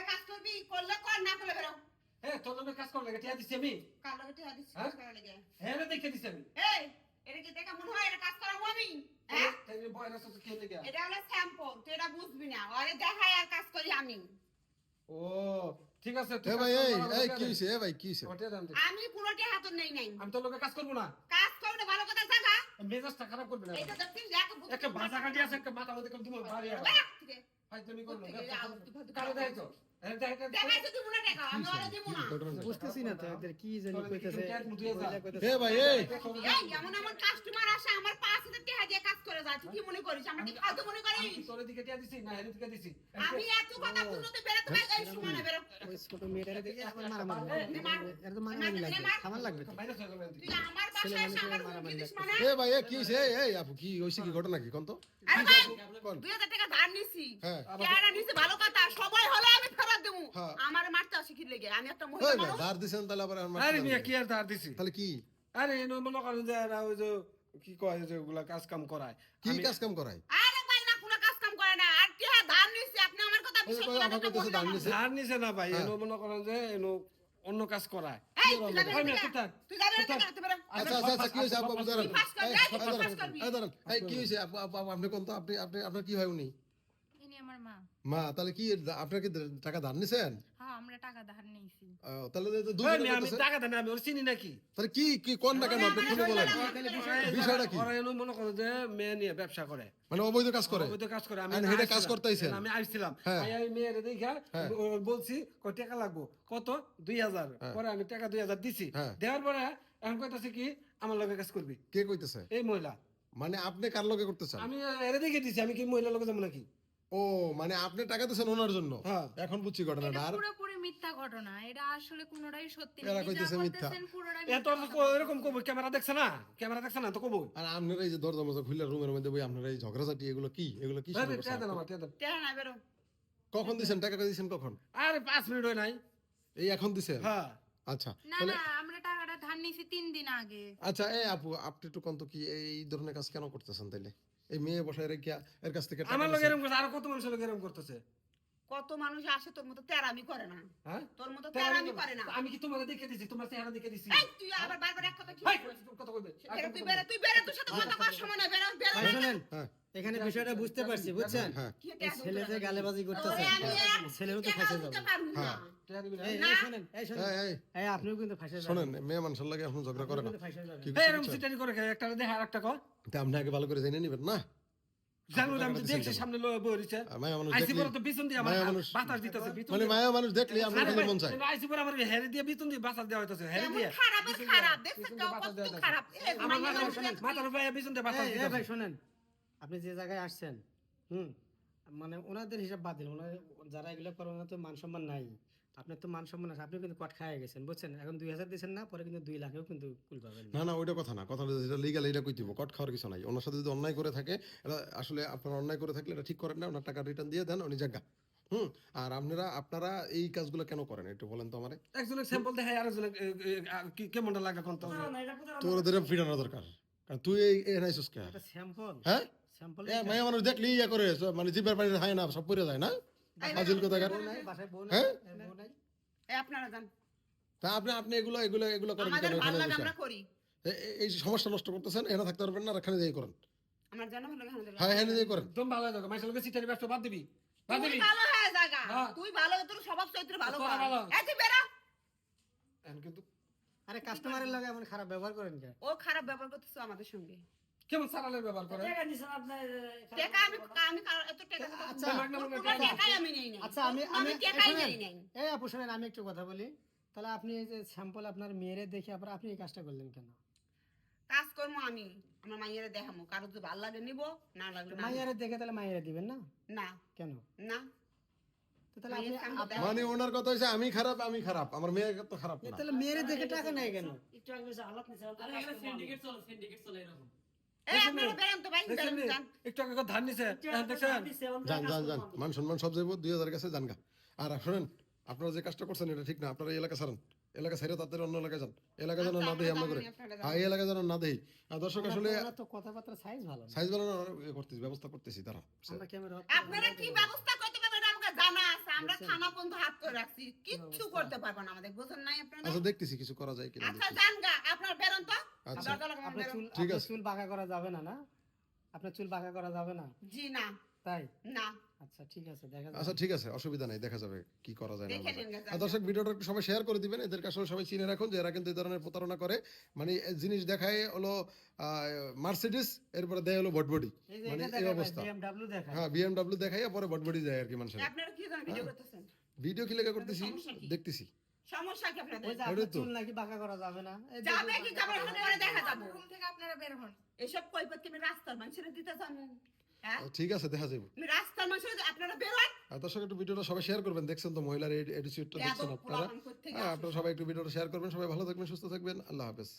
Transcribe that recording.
লগে কাজ করবি করলে কর না করলে বেরো হ্যাঁ তোর জন্য কাজ করলে টিয়া দিছি আমি কার লগে টিয়া দিছিস হ্যাঁ? কার লগে হ্যাঁ রে দেখে দিছি আমি এই এটা কি দেখা মনে হয় এটা কাজ করাবো আমি হ্যাঁ তাই বয়রা সাথে খেলে গিয়া এটা হলো স্যাম্পল তুই এটা বুঝবি না ওরে দেখাই আর কাজ করি আমি ও ঠিক আছে এ ভাই এই এই কি হইছে এ ভাই কি হইছে। আমি পুরোটি হাত নেই নাই আমি তোর লোকে কাজ করব না কাজ করবে ভালো কথা জাগা মেজাজটা খারাপ করবে না এইটা দেখছিস দেখো একটা ভাষা কাটি আছে একটা মাথা মধ্যে কম তোমার বাড়ি আর ভাই তুমি করল কালো দেখাইছো হ্যাঁ দেখাইছো দেখাইছো তুমি না দেখা আমি ওরে দিব না। বুঝতেছি না তো এদের কি জানি কইতেছে এ ভাই এই। এই। এমন এমন কাস্টমার আসে আমার পাঁচ হাজার টাকা দিয়ে কাজ করে যায় কি মনে করিস? আমরা কি খাওয়াতে মনে করিস? তোর দিকে টিয়া দিছি না হেরে দিকে দিছি? আমি এত কথা বুঝতে বেরোতে পারি এই সময় না বেরো। ওই ছোট মেয়েটারে দেখে এখন মারামারি লাগবে। এর তো মারামারি লাগবে। খাবার লাগবে তো। বাইরে চলে গেলেন তুই আমার বাসায় এসে আমার হুমকি দিস মানে? এ ভাই এ কি হইছে? এই এই আপু কি হইছে কি ঘটনা কি? কোন তো? আরে ভাই কোন? দুই হাজার টাকা ধার নিছি। হ্যাঁ। টাকা নিছি ভালো কথা সবাই হলে আমি দেবো। হ্যাঁ। আমার মারতে আসি কি লেগে? আমি একটা মহিলা মানুষ। ধার দিছেন তাহলে আবার আমার আরে মিয়া কি আর ধার দিছি? তাহলে কি? আরে এনো মনে করেন যে এরা ওই যে কি কয় যে ওগুলা কাজ কাম করায়। কি কাজ কাম করাই আরে ভাই না কোনো কাজ কাম করে না। আর কি হ্যাঁ ধার নিছি। আপনি আমার কথা বিশ্বাস করেন আমাকে একটা কইতেছে মহিলা ধার নিছে। না ভাই হ্যাঁ। এনো মনে যে অন্য কাজ করায়। আচ্ছা আচ্ছা আচ্ছা কি হইছে আপু? আপু দাঁড়ান। তুই ফাঁস করবি, এই, এই, তুই এই, দাঁড়ান, ফাঁস করবি। এই, দাঁড়ান। এই কি হইছে আপু আপু, আপু, আপনি কোন তো আপনি আপনি আপনার কি হয় উনি? মা। মা তাহলে কি আপনার কি টাকা ধার নিছেন? হ্যাঁ আমরা টাকা ধার নিয়েছি। তাহলে আমি টাকা দেন আমি ওর চিনি নাকি? তাহলে কি কি কোন না কেন আপনি খুলে বলেন। বিষয়টা কি? ওরা এনো মনে করো যে মেয়ে নিয়ে ব্যবসা করে। মানে অবৈধ কাজ করে। তো কাজ করে আমি হেডে কাজ। করতেইছেন? আমি আইছিলাম হ্যাঁ। আই- আমি মেয়ের দেখা হ্যাঁ। বলছি কয় টাকা লাগবো? কত? দুই হাজার। পরে আমি টাকা দুই হাজার দিছি। হ্যাঁ। দেওয়ার পরে এখন কইতাছে কি আমার লগে কাজ করবি। কে কইতেছে? এই মহিলা। মানে আপনি কার লগে করতেছেন আমি এর দেখে দিছি আমি কি মহিলা লগে যাব নাকি? ও মানে আপনি টাকা দিয়েছেন ওনার জন্য? হ্যাঁ। এখন বুঝছি ঘটনাটা। এটা আর পুরোপুরি মিথ্যা ঘটনা। এটা আসলে কোনোটাই সত্যি না। কইতেছে মিথ্যা। এত এরকম কব ক্যামেরা দেখছে না? ক্যামেরা দেখছে না তো কবো আর আপনারা এই যে দরজা মজা খুলে রুমের মধ্যে বই আপনারা এই ঝগড়াঝাটি এগুলো কি? এগুলো কি কখন দিছেন? টাকা কই দিছেন কখন? আরে পাঁচ মিনিট হয় নাই। এই এখন দিছেন? হ্যাঁ। আচ্ছা না না আমরা টাকাটা ধার নিয়েছি তিন দিন আগে। আচ্ছা এই আপু আপনি একটু কন্ত কি এই ধরনের কাজ কেন করতেছেন তাইলে? এই মেয়ে বসায় রেখে এর কাছ থেকে আমার লোক এরকম করছে আরও কত মানুষের লোক এরকম করতেছে? কত মানুষ আসে তোর মতো তেরামি করে না। হ্যাঁ? তোর মতো তেরামি করে না। আমি কি তোমার দেখে দিছি? তোমার চেহারা দেখে দিছি? তুই আবার বারবার এক কথা কি? কত কইবে তুই বেরো তুই বেরো তোর সাথে কথা করার সময় না বেরো বেরো। না। হ্যাঁ। এখানে বিষয়টা বুঝতে পারছি বুঝছেন? হ্যাঁ। ছেলে যে গালেবাজি করতেছে। এক ছেলেরও তো ফাঁসে যাবে। পারব না। চেহারা দিবি না। এই এই শুনেন এই শুনেন। এই, এই। এই আপনিও কিন্তু ফাঁসে যাবেন। শোনেন মেয়ে মানুষের লাগে এখন ঝগড়া করে না। আপনি আগে ভালো করে জেনে নিবেন না? জানো আমি দেখছি সামনে লয়ে বই রইছে আর মায়া মানুষ আইসি পরে তো পিছন দিয়ে আমার বাতাস দিতেছে মানে মায়া মানুষ দেখলে আপনার কিন্তু মন চায়। আইসি পরে আমার হেরে দিয়ে পিছন দিয়ে বাতাস দেওয়া হইতেছে হেরে দিয়ে। খারাপের খারাপ, দিয়ে- দেখছ পিছন কেউ দিয়ে বাতাস কত খারাপ। এ, আমার মাইয়া মাথার উপরে- দেখছ? মাথার উপরে পিছন দিয়ে বাতাস এই, এই দিতেছে। ভাই শুনেন আপনি যে জায়গায় আসছেন হুম মানে ওনাদের হিসাব বাদ দিন ওনার যারা এগুলো করে ওনার তো মান সম্মান নাই আপনার তো মান সম্মান আছে আপনি কিন্তু কট খাইয়ে গেছেন বুঝছেন? এখন দুই হাজার দিয়েছেন না পরে কিন্তু দুই লাখেও কিন্তু কুল পাবেন না। না না ওইটা কথা না কথা যেটা লিগাল এটা কই দিব কট খাওয়ার কিছু নাই। ওনার সাথে যদি অন্যায় করে থাকে এটা আসলে আপনার অন্যায় করে থাকলে এটা ঠিক করেন না ওনার টাকা রিটার্ন দিয়ে দেন উনি জায়গা হুম আর আপনারা আপনারা এই কাজগুলো কেন করেন একটু বলেন তো আমারে। একজনের স্যাম্পল দেখায় আরেকজনের এ, এ, আ, কি- কেমনটা লাগে কোন তোর ফিরানো দরকার। কারণ তুই এই এ কে? স্যাম্পল হ্যাঁ? স্যাম্পল এ মায়া মানুষ দেখলি ইয়া করে মানে জিব্বার পানি হয় না সব পড়ে যায় না? ফাজিল কোথাকার? হ্যাঁ? আপনারা যান। তা আপনি আপনি এগুলো এগুলো এগুলো করেন আমাদের ভালো লাগে আমরা করি। এই সমস্যা নষ্ট করতেছেন এখানে থাকতে পারবেন না এখানে দিয়ে করেন। আমার জানা ভালো লাগে হ্যাঁ এখানে দিয়ে করেন। একদম ভালো সিটারি ব্যবসা বাদ দিবি বাদ তুই দিবি। ভালো হয়ে জাগা। হ্যাঁ। তুই ভালো তোর স্বভাব চরিত্র ভালো কর। এই তুই বেরো। এখন কিন্তু আরে কাস্টমারের লগে এমন খারাপ ব্যবহার করেন ও খারাপ ব্যবহার করতেছো আমাদের সঙ্গে। কেমন সারালের ব্যবহার করে টাকা আমি আমি এত টাকা আচ্ছা। টাকাই আমি নেই আচ্ছা আমি আমি এই টাকাই নেই নাই। এই আপু শুনেন আমি একটু কথা বলি। তাহলে আপনি এই যে স্যাম্পল আপনার মেয়েরে দেখে আবার আপনি এই কাজটা করলেন কেন? কাজ করব আমি। আমার মাইয়ারে দেখামো কারও যদি ভালো লাগে নিব না লাগলে মাইয়ারে দেখে তাহলে মাইয়ারে দিবেন না? না। কেন? না। মানে ওনার কথা হচ্ছে আমি খারাপ আমি খারাপ। আমার মেয়ে তো খারাপ না। তাহলে মেয়েরে দেখে টাকা নেয় কেন? এই আপনারা বেরোন তো ভাই দেখছেন বেরোন নি? যান। একটু আগে ধান নিছে। এখন দেখছেন? যান যান যান। মান সম্মান সব যাইব দুই হাজার কাছে জানগা আর শোনেন আপনারা যে কাজটা করছেন এটা ঠিক না। আপনারা এলাকা ছাড়েন। এলাকা ছেড়ে তাদের অন্য এলাকায় যান। এলাকা যেন না দেই আমরা করে। হ্যাঁ এই এলাকা যেন না দেই। দর্শক আসলে কথাবার্তা সাইজ ভালো সাইজ বানানোর ইয়ে করতেছি ব্যবস্থা করতেছি তারা আপনারা কি ব্যবস্থা করতে পারবেন? আমাকে জানা আছে আমরা থানা পর্যন্ত হাত করে রাখছি। কিচ্ছু করতে পারব না আমাদের বুঝেন নাই আপনারা? আচ্ছা দেখতেছি কিছু করা যায় কিনা আচ্ছা দেখি। যান গা আপনার বেরোন তো। আচ্ছা। আপনার চুল ঠিক আপনার আছে। চুল বাঁকা করা যাবে না না? আপনার চুল বাঁকা করা যাবে না? জি না। তাই? না। আচ্ছা ঠিক আছে দেখা যাবে। আচ্ছা ঠিক আছে অসুবিধা নাই দেখা যাবে কি করা যায় না দেখে নিন গা, আর দর্শক ভিডিওটা একটু সবাই শেয়ার করে দিবেন এদেরকে আসলে সবাই চিনে রাখুন যে এরা কিন্তু এই ধরনের প্রতারণা করে। মানে জিনিস দেখায় হলো মার্সিডিস এরপরে দেয় হলো বটবডি। এই যে মানে এটা এই দেখা অবস্থা। বিএমডব্লিউ দেখা হ্যাঁ বিএমডব্লিউ দেখাইয়া পরে বটবডি যায় আর কি মানুষের। আপনারা কি ভিডিও করতেছেন? ভিডিও কি লেগে করতেছি? দেখতেছি। সমস্যা কি আপনাদের। চুল নাকি বাঁকা করা যাবে না? যাবে কি যাবে পরে দেখা যাবে। ঘুম থেকে আপনারা বের হন। এসব কৈফত কি রাস্তার মানুষের দিতে জানেন হ্যাঁ? ঠিক আছে দেখা যাবে আমি রাস্তার মানুষের আপনারা একটু ভিডিওটা সবাই শেয়ার করবেন। দেখছেন তো মহিলার এডিসিউডটা এত দেখছেন আপনারা? হ্যাঁ আপনারা সবাই একটু ভিডিওটা শেয়ার করবেন। সবাই ভালো থাকবেন সুস্থ থাকবেন। আল্লাহ হাফেজ।